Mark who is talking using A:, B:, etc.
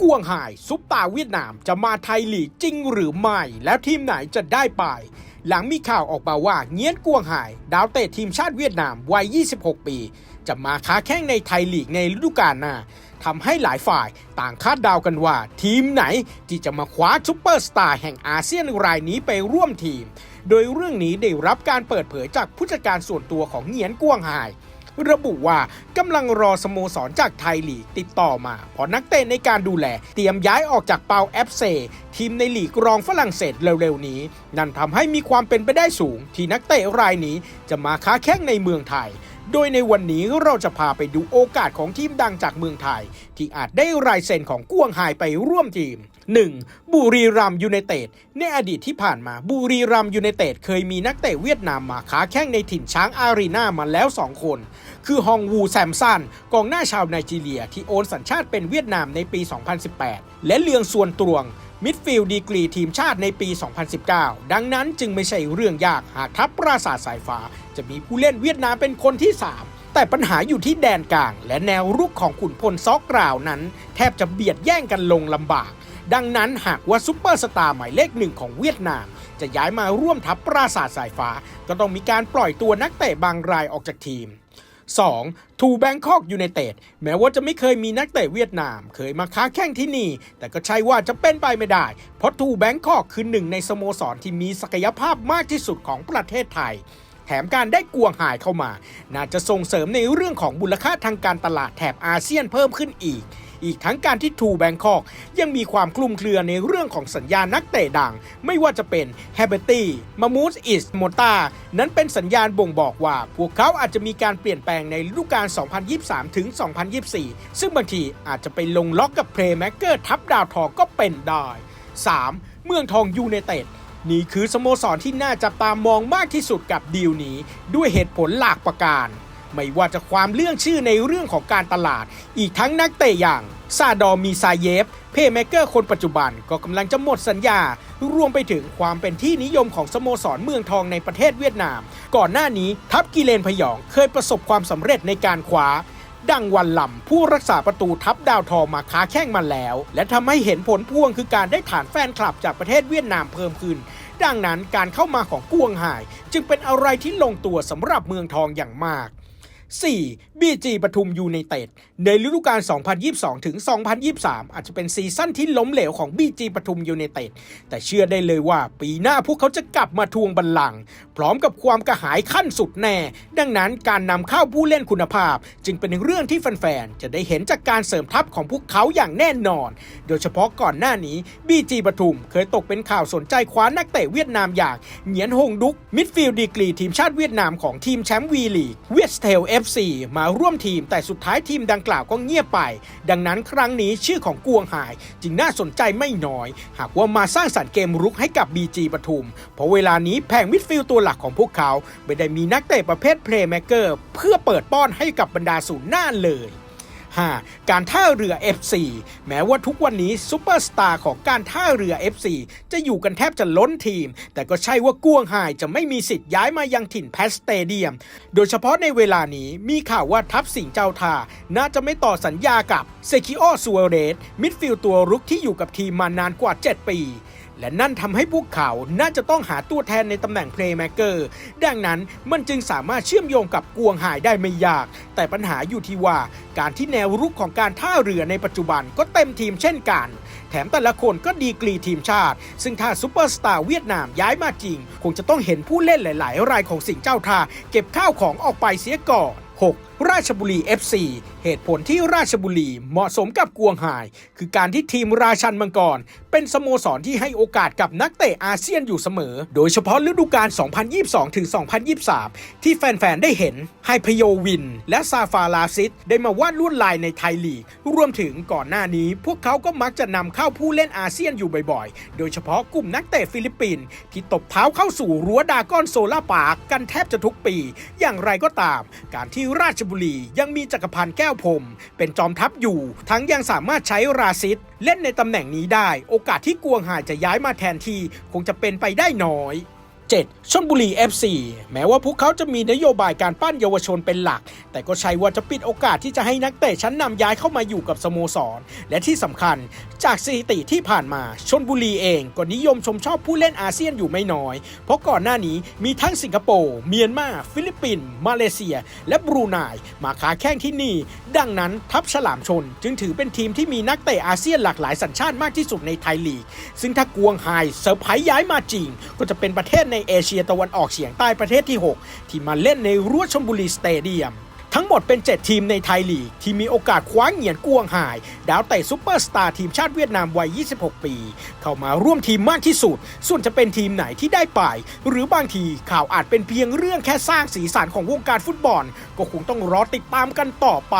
A: กวงไห่ซุปตาเวียดนามจะมาไทยลีกจริงหรือไม่ แล้วทีมไหนจะได้ไป หลังมีข่าวออกมาว่าเงี้ยนกวงไห่ดาวเตะทีมชาติเวียดนามวัย 26 ปี จะมาค้าแข้งในไทยลีกในฤดูกาลหน้าทำให้หลายฝ่ายต่างคาดเดากันว่า ทีมไหนที่จะมาคว้าซุปเปอร์สตาร์แห่งอาเซียนรายนี้ไปร่วมทีม โดยเรื่องนี้ได้รับการเปิดเผยจากผู้จัดการส่วนตัวของเงียนกวงไห่ ระบุว่ากำลังรอสโมสรจากไทยลีกติดต่อมาเพราะนักเตะในการดูแล เตรียมย้ายออกจากเปาแอฟเซทีมในลีกรองฝรั่งเศสเร็วๆนี้ นั่นทำให้มีความเป็นไปได้สูง ที่นักเตะรายนี้จะมาค้าแข้งในเมืองไทย โดยในวันนี้เราจะพาไปดูโอกาสของทีมดังจากเมืองไทย ที่อาจได้รายเซ็นของกวงไฮไปร่วมทีม 1. บุรีรัมยูไนเต็ดในอดีตที่ผ่านมาบุรีรัมย์ยูไนเต็ดเคยมีนักเตะเวียดนามมาค้าแข้งในถิ่นช้างอารีนามาแล้ว 2 คน คือฮองวูแซมซันกองหน้าชาวไนจีเรียที่โอนสัญชาติเป็นเวียดนามในปี 2018 และเลืองส่วนตรวงมิดฟิลด์ดีกรีทีมชาติในปี 2019 ดังนั้นจึงไม่ใช่เรื่องยากหากทัพปราสาทสายฟ้า จะมีผู้เล่นเวียดนามเป็นคนที่ 3 แต่ปัญหาอยู่ที่แดนกลาง และแนวรุกของขุนพลซอกกล่าวนั้น แทบจะเบียดแย่งกันลงลำบาก ดังนั้นหากว่าซุปเปอร์สตาร์หมายเลขหนึ่งของเวียดนาม จะย้ายมาร่วมทัพปราสาทสายฟ้า ก็ต้องมีการปล่อยตัวนักเตะบางรายออกจากทีม 2. ทูแบงคอกยูไนเต็ดแม้ว่าจะไม่เคยมีนักเตะเวียดนาม เคยมาค้าแข้งที่นี่ แต่ก็ใช่ว่าจะเป็นไปไม่ได้ เพราะทูแบงคอกคือหนึ่งในสโมสรที่มีศักยภาพมากที่สุดของประเทศไทย แถมการได้กวงหายเข้ามา น่าจะส่งเสริมในเรื่องของมูลค่าทางการตลาดแถบอาเซียนเพิ่มขึ้นอีก อีกทั้งการที่ทูแบงคอกยังมีความคลุมเครือในเรื่องของสัญญานักเตะดัง ไม่ว่าจะเป็นแฮเบอร์ตี้มามูสอิสโมตานั้นเป็นสัญญาณบ่งบอกว่า พวกเขาอาจจะมีการเปลี่ยนแปลงในฤดูกาล 2023 ถึง 2024 ซึ่งบางทีอาจจะไปลงล็อกกับเพลย์แมกเกอร์ทับดาวทองก็เป็นได้ 3. เมืองทองยูไนเต็ดนี่คือสโมสรที่น่าจับตามองมากที่สุดกับดีลนี้ ด้วยเหตุผลหลากประการ ไม่ว่าจะความเรื่องชื่อในเรื่องของการตลาด อีกทั้งนักเตะอย่างซาดอมีซาเยฟ เพย์เมเกอร์คนปัจจุบันก็กำลังจะหมดสัญญา รวมไปถึงความเป็นที่นิยมของสโมสรเมืองทองในประเทศเวียดนาม ก่อนหน้านี้ทัพกิเลนพยองเคยประสบความสำเร็จในการคว้าดังวันลำผู้รักษาประตูทัพดาวทองมาค้าแข้งมาแล้ว และทำให้เห็นผลพวงคือการได้ฐานแฟนคลับจากประเทศเวียดนามเพิ่มขึ้น ดังนั้นการเข้ามาของกวงหาย จึงเป็นอะไรที่ลงตัวสำหรับเมืองทองอย่างมาก 4. BG ปทุมยูไนเต็ดในฤดูกาล 2022 ถึง 2023 อาจจะเป็นซีซั่นที่ล้มเหลวของ BG ปทุมยูไนเต็ดแต่เชื่อได้เลยว่าปีหน้าพวกเขาจะกลับมาทวงบัลลังก์พร้อมกับความกระหายขั้นสุดแน่ ดังนั้นการนำเข้าผู้เล่นคุณภาพ จึงเป็นเรื่องที่แฟนๆ จะได้เห็นจากการเสริมทัพของพวกเขาอย่างแน่นอน โดยเฉพาะก่อนหน้านี้ BG ปทุมเคยตกเป็นข่าวสนใจคว้านักเตะเวียดนามอย่างเหงียนฮงดุกมิดฟิลด์ดีกรีทีมชาติเวียดนามของทีมแชมป์วีลีกเวสเทล FC มาร่วมทีมแต่สุดท้ายทีมดังกล่าวก็เงียบไป ดังนั้นครั้งนี้ชื่อของกวงหาย จึงน่าสนใจไม่น้อย หากว่ามาสร้างสรรค์เกมรุกให้กับ BG ปทุม เพราะเวลานี้แผงมิดฟิลด์ตัวหลักของพวกเขา ไม่ได้มีนักเตะประเภทเพลย์แมกเกอร์เพื่อเปิดป้อนให้กับบรรดาศูนย์หน้าเลย 5. การท่าเรือ FC แม้ว่าทุกวันนี้ซูเปอร์สตาร์ของการท่าเรือ FC จะอยู่กันแทบจะล้นทีม แต่ก็ใช่ว่ากวงหายจะไม่มีสิทธิ์ย้ายมายังถิ่นแพสเตเดียม โดยเฉพาะในเวลานี้มีข่าวว่าทัพสิงห์เจ้าทาน่าจะไม่ต่อสัญญากับเซคิโอซัวเรสมิดฟิลด์ตัวรุกที่อยู่กับทีมมานานกว่า 7 ปี และนั่นทำให้พวกเขาน่าจะต้องหาตัวแทนในตำแหน่งเพลย์แมกเกอร์ดังนั้นมันจึงสามารถเชื่อมโยงกับกวงหายได้ไม่ยาก แต่ปัญหาอยู่ที่ว่าการที่แนวรุกของการท่าเรือในปัจจุบันก็เต็มทีมเช่นกัน แถมแต่ละคนก็ดีกรีทีมชาติ ซึ่งถ้าซูเปอร์สตาร์เวียดนามย้ายมาจริง คงจะต้องเห็นผู้เล่นหลาย ๆ รายของสิงห์เจ้าท่าเก็บข้าวของออกไปเสียก่อน 6. ราชบุรี FC เหตุผลที่ราชบุรีเหมาะสมกับกวงหาย คือการที่ทีมราชันมังกร เป็นสโมสรที่ให้โอกาสกับนักเตะอาเซียนอยู่เสมอ โดยเฉพาะฤดูกาล 2022ถึง2023 ที่แฟน ๆ ได้เห็นไฮพโยวิน และซาฟาลาซิตได้มาวาดลวดลายในไทยลีก รวมถึงก่อนหน้านี้พวกเขาก็มักจะนำเข้าผู้เล่นอาเซียนอยู่บ่อย ๆ โดยเฉพาะกลุ่มนักเตะฟิลิปปินส์ที่ตบเท้าเข้าสู่รั้วดากอนโซลาปาร์กกันแทบจะทุกปี อย่างไรก็ตาม การที่ราชบุรี ยังมีจักรพันธ์แก้วพรมเป็นจอมทัพอยู่ ทั้งยังสามารถใช้ราซิตเล่นในตำแหน่งนี้ได้ โอกาสที่กวงหายจะย้ายมาแทนที่คงจะเป็นไปได้น้อย 7. ชนบุรี FC แม้ว่าพวกเขาจะมีนโยบายการปั้นเยาวชนเป็นหลัก แต่ก็ใช่ว่าจะปิดโอกาสที่จะให้นักเตะชั้นนำย้ายเข้ามาอยู่กับสโมสร และที่สำคัญ จากสถิติที่ผ่านมาชนบุรีเองก็นิยมชมชอบผู้เล่นอาเซียนอยู่ไม่น้อย เพราะก่อนหน้านี้มีทั้งสิงคโปร์เมียนมา ฟิลิปปินส์มาเลเซีย และบรูไนมาค้าแข่งที่นี่ ดังนั้นทัพฉลามชนจึงถือเป็นทีมที่มีนักเตะอาเซียนหลากหลายสัญชาติมากที่สุดในไทยลีก ซึ่งถ้ากวงไฮเซอร์ไพรส์ย้ายมาจริง ก็จะเป็นประเทศในเอเชียตะวันออกเฉียงใต้ประเทศที่ 6 ที่มาเล่นในรั้วชลบุรีสเตเดียม ทั้งหมดเป็น 7 ทีมในไทยลีก ที่มีโอกาสคว้าเหงียนกวงหาย ดาวเตะซุปเปอร์สตาร์ทีมชาติเวียดนามวัย 26 ปี เข้ามาร่วมทีมมากที่สุด ส่วนจะเป็นทีมไหนที่ได้ไป หรือบางทีข่าวอาจเป็นเพียงเรื่องแค่สร้างสีสันของวงการฟุตบอล ก็คงต้องรอติดตามกันต่อไป